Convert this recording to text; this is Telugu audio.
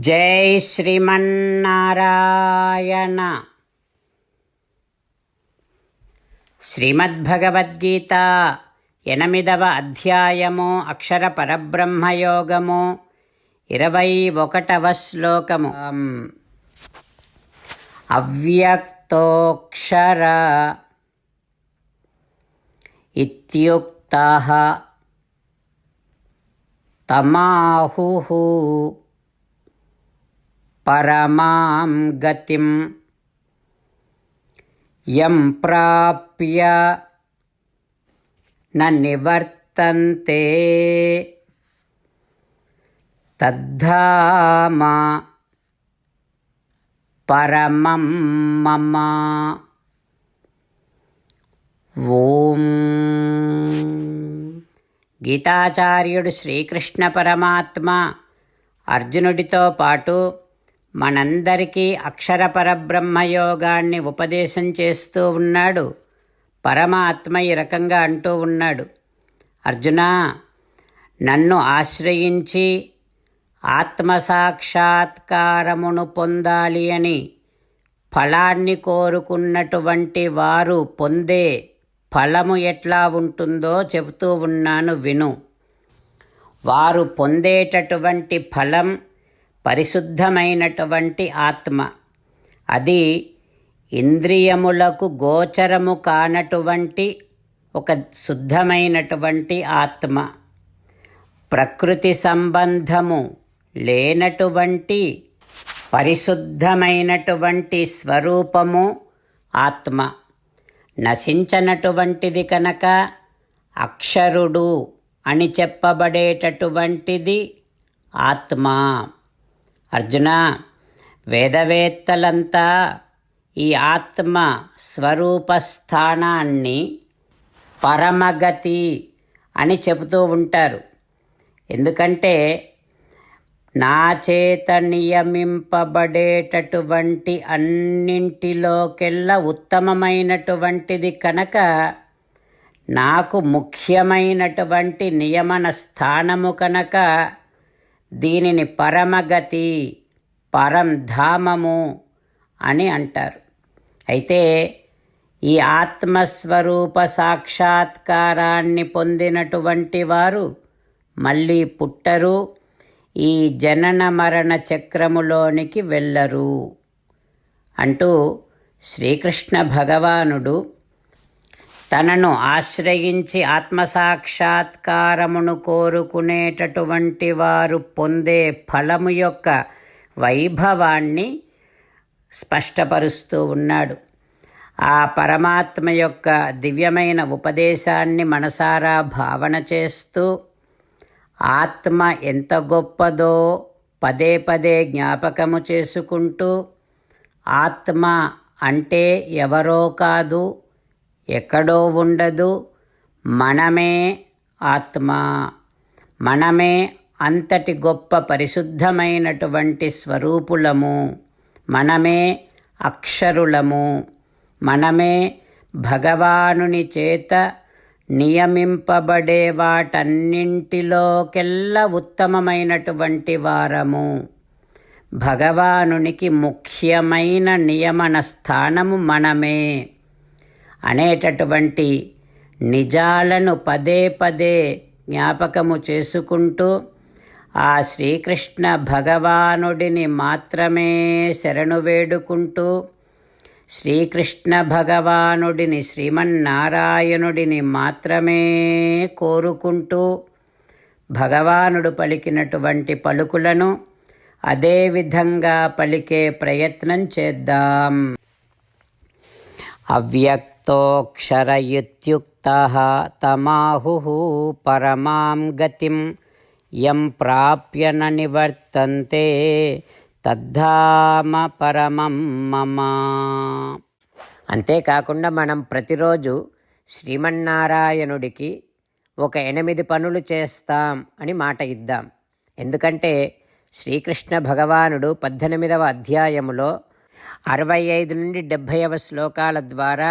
జై శ్రీమన్నారాయణ. శ్రీమద్భగవద్గీత ఎనిమిదవ అధ్యాయము అక్షర పరబ్రహ్మయోగము ఇరవై ఒకటవ శ్లోకము. అవ్యక్తోక్షర ఇత్యుక్త తమాహు పరమాం గతిం యం ప్రాప్య న నివర్తంతే తద్ధామ పరమం మమ. ఓం. గీతాచార్యుడు శ్రీకృష్ణ పరమాత్మ అర్జునుడితో పాటు మనందరికీ అక్షర పరబ్రహ్మయోగాన్ని ఉపదేశం చేస్తూ ఉన్నాడు. పరమాత్మ ఈ రకంగా అంటూ ఉన్నాడు. అర్జున నన్ను ఆశ్రయించి ఆత్మసాక్షాత్కారమును పొందాలి అని ఫలాన్ని కోరుకున్నటువంటి వారు పొందే ఫలము ఎట్లా ఉంటుందో చెబుతూ ఉన్నాను విను. వారు పొందేటటువంటి ఫలం పరిశుద్ధమైనటువంటి ఆత్మ. అది ఇంద్రియములకు గోచరము కానటువంటి ఒక శుద్ధమైనటువంటి ఆత్మ. ప్రకృతి సంబంధము లేనటువంటి పరిశుద్ధమైనటువంటి స్వరూపము ఆత్మ. నశించనటువంటిది కనుక అక్షరుడు అని చెప్పబడేటటువంటిది ఆత్మ. అర్జున వేదవేత్తలంతా ఈ ఆత్మ స్వరూపస్థానాన్ని పరమగతి అని చెబుతూ ఉంటారు. ఎందుకంటే నా చేత నియమింపబడేటటువంటి అన్నింటిలోకెల్లా ఉత్తమమైనటువంటిది కనుక నాకు ముఖ్యమైనటువంటి నియమన స్థానము కనుక దీనిని పరమగతి పరంధామము అని అంటారు. అయితే ఈ ఆత్మస్వరూప సాక్షాత్కారాన్ని పొందినటువంటి వారు మళ్ళీ పుట్టరు ఈ జనన మరణ చక్రములోనికి వెళ్ళరు అంటూ శ్రీకృష్ణ భగవానుడు తనను ఆశ్రయించి ఆత్మసాక్షాత్కారమును కోరుకునేటటువంటి వారు పొందే ఫలము యొక్క వైభవాన్ని స్పష్టపరుస్తూ ఉన్నాడు. ఆ పరమాత్మ యొక్క దివ్యమైన ఉపదేశాన్ని మనసారా భావన చేస్తూ ఆత్మ ఎంత గొప్పదో పదే పదే జ్ఞాపకము చేసుకుంటూ ఆత్మ అంటే ఎవరో కాదు ఎక్కడో ఉండదు. మనమే ఆత్మ. మనమే అంతటి గొప్ప పరిశుద్ధమైనటువంటి స్వరూపులము. మనమే అక్షరులము. మనమే భగవానుని చేత నియమింపబడే వాటన్నింటిలోకెల్లా ఉత్తమమైనటువంటి వారము. భగవానునికి ముఖ్యమైన నియమన స్థానము మనమే. అనేటటువంటి నిజాలను పదే పదే జ్ఞాపకము చేసుకుంటూ ఆ శ్రీకృష్ణ భగవానుడిని మాత్రమే శరణు వేడుకుంటూ శ్రీకృష్ణ భగవానుడిని శ్రీమన్నారాయణుడిని మాత్రమే కోరుకుంటూ భగవానుడు పలికినటువంటి పలుకులను అదేవిధంగా పలికే ప్రయత్నం చేద్దాం. అవ్యక్తోక్షరయుత్యుక్త తమాహు పరమాం గతిం యం ప్రాప్య నివర్తంతే తద్ధామ పరమం మమ. అంతేకాకుండా మనం ప్రతిరోజు శ్రీమన్నారాయణుడికి ఒక ఎనిమిది పనులు చేస్తాం అని మాట ఇద్దాం. ఎందుకంటే శ్రీకృష్ణ భగవానుడు పద్దెనిమిదవ అధ్యాయములో అరవై ఐదు నుండి డెబ్భైవ శ్లోకాల ద్వారా